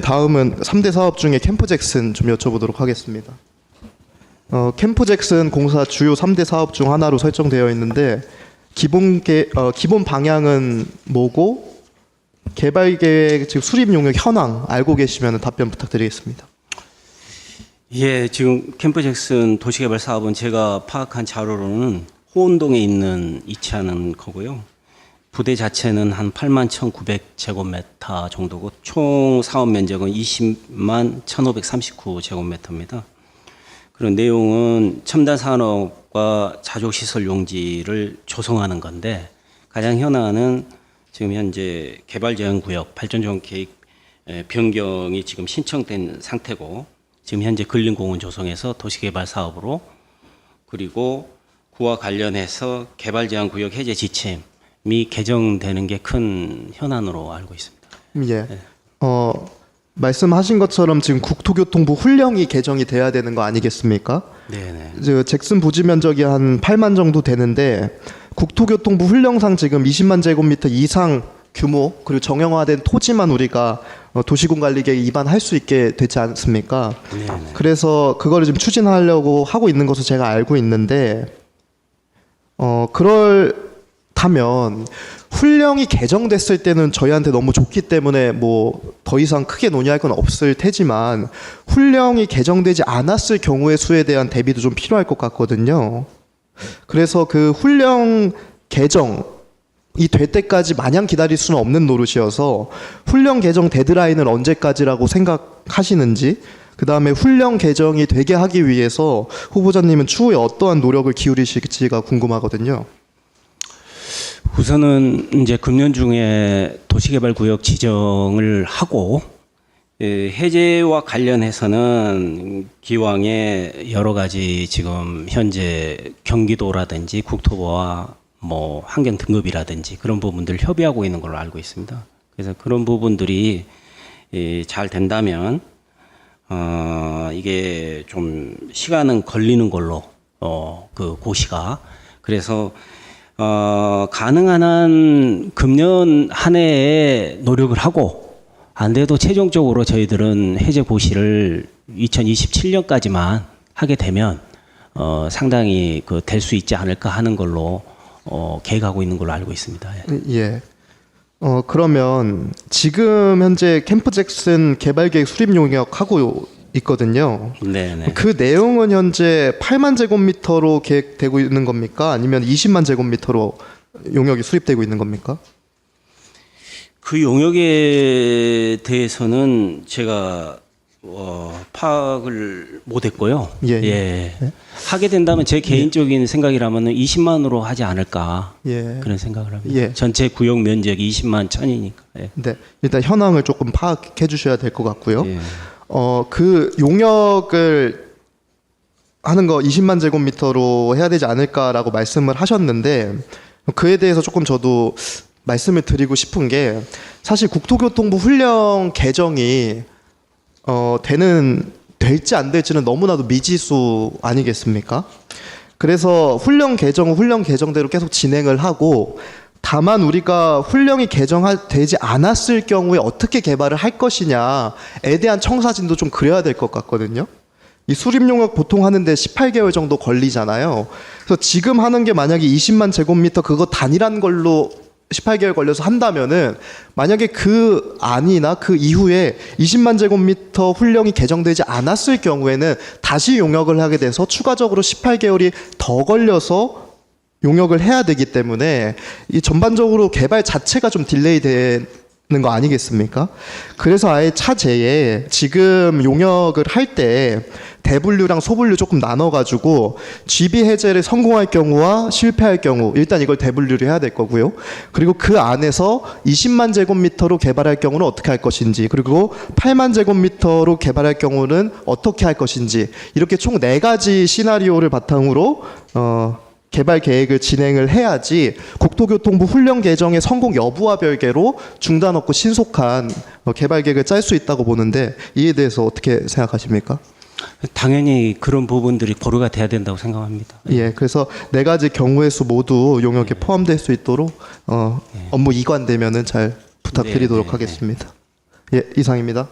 다음은 3대 사업 중에 캠프 잭슨 좀 여쭤보도록 하겠습니다. 어, 캠프 잭슨 공사 주요 3대 사업 중 하나로 설정되어 있는데 기본 계, 어, 기본 방향은 뭐고 개발 계획 즉 수립 용역 현황 알고 계시면 답변 부탁드리겠습니다. 예, 지금 캠프 잭슨 도시개발 사업은 제가 파악한 자료로는 호원동에 있는 위치하는 거고요. 부대 자체는 한 8만 1,900제곱미터 정도고 총 사업 면적은 20만 1,539제곱미터입니다. 그런 내용은 첨단 산업과 자족 시설 용지를 조성하는 건데 가장 현안은 지금 현재 개발 제한 구역 발전 지원 계획 에, 변경이 지금 신청된 상태고 지금 현재 근린공원 조성에서 도시개발 사업으로 그리고 그와 관련해서 개발 제한 구역 해제 지침 이 개정되는 게 큰 현안으로 알고 있습니다. 예. 어, 말씀하신 것처럼 지금 국토교통부 훈령이 개정이 돼야 되는 거 아니겠습니까? 네네. 저 잭슨 부지 면적이 한 8만 정도 되는데 국토교통부 훈령상 지금 20만 제곱미터 이상 규모 그리고 정형화된 토지만 우리가 어, 도시공관리계획 위반할 수 있게 되지 않습니까? 네네. 그래서 그거를 지금 추진하려고 하고 있는 것으로 제가 알고 있는데 어 그럴 다면 훈령이 개정됐을 때는 저희한테 너무 좋기 때문에 뭐 더 이상 크게 논의할 건 없을 테지만 훈령이 개정되지 않았을 경우의 수에 대한 대비도 좀 필요할 것 같거든요. 그래서 그 훈령 개정 이될 때까지 마냥 기다릴 수는 없는 노릇이어서 훈령 개정 데드라인은 언제까지라고 생각하시는지 그 다음에 훈령 개정이 되게 하기 위해서 후보자님은 추후에 어떠한 노력을 기울이실지가 궁금하거든요. 우선은 이제 금년 중에 도시개발 구역 지정을 하고 예, 해제와 관련해서는 기왕에 여러 가지 지금 현재 경기도라든지 국토부와 뭐 환경 등급이라든지 그런 부분들 협의하고 있는 걸로 알고 있습니다. 그래서 그런 부분들이 예, 잘 된다면 어, 이게 좀 시간은 걸리는 걸로 어, 그 고시가 그래서 어, 가능한 한 금년 한 해에 노력을 하고 안 돼도 최종적으로 저희들은 해제 고시를 2027년까지만 하게 되면 어, 상당히 그 될 수 있지 않을까 하는 걸로 어, 계획하고 있는 걸로 알고 있습니다. 예. 예. 어 그러면 지금 현재 캠프 잭슨 개발 계획 수립 용역 하고 있거든요. 네네. 그 내용은 현재 8만 제곱미터로 계획되고 있는 겁니까? 아니면 20만 제곱미터로 용역이 수립되고 있는 겁니까? 그 용역에 대해서는 제가 어, 파악을 못했고요. 예. 하게 된다면 제 개인적인 생각이라면은 20만으로 하지 않을까 예. 그런 생각을 합니다. 예. 전체 구역 면적이 20만 천이니까. 예. 네. 일단 현황을 조금 파악해 주셔야 될 것 같고요. 예. 어, 그 용역을 하는 거 20만 제곱미터로 해야 되지 않을까라고 말씀을 하셨는데 그에 대해서 조금 저도 말씀을 드리고 싶은 게 사실 국토교통부 훈령 개정이 어, 되는 될지 안 될지는 너무나도 미지수 아니겠습니까? 그래서 훈령 개정은 훈령 개정대로 계속 진행을 하고 다만 우리가 훈령이 개정되지 않았을 경우에 어떻게 개발을 할 것이냐에 대한 청사진도 좀 그려야 될 것 같거든요. 이 수립 용역 보통 하는데 18개월 정도 걸리잖아요. 그래서 지금 하는 게 만약에 20만 제곱미터 그거 단일한 걸로 18개월 걸려서 한다면은 만약에 그 안이나 그 이후에 20만 제곱미터 훈령이 개정되지 않았을 경우에는 다시 용역을 하게 돼서 추가적으로 18개월이 더 걸려서 용역을 해야 되기 때문에 이 전반적으로 개발 자체가 좀 딜레이 되는 거 아니겠습니까? 그래서 아예 차제에 지금 용역을 할 때 대분류랑 소분류 조금 나눠가지고 GB 해제를 성공할 경우와 실패할 경우 일단 이걸 대분류를 해야 될 거고요. 그리고 그 안에서 20만 제곱미터로 개발할 경우는 어떻게 할 것인지 그리고 8만 제곱미터로 개발할 경우는 어떻게 할 것인지 이렇게 총 네 가지 시나리오를 바탕으로 어, 개발 계획을 진행을 해야지 국토교통부 훈령 개정의 성공 여부와 별개로 중단 없고 신속한 어, 개발 계획을 짤 수 있다고 보는데 이에 대해서 어떻게 생각하십니까? 당연히 그런 부분들이 고려가 돼야 된다고 생각합니다. 예, 그래서 네 가지 경우의 수 모두 용역에 포함될 수 있도록 어, 업무 이관되면은 잘 부탁드리도록 네, 네, 네. 하겠습니다. 예, 이상입니다.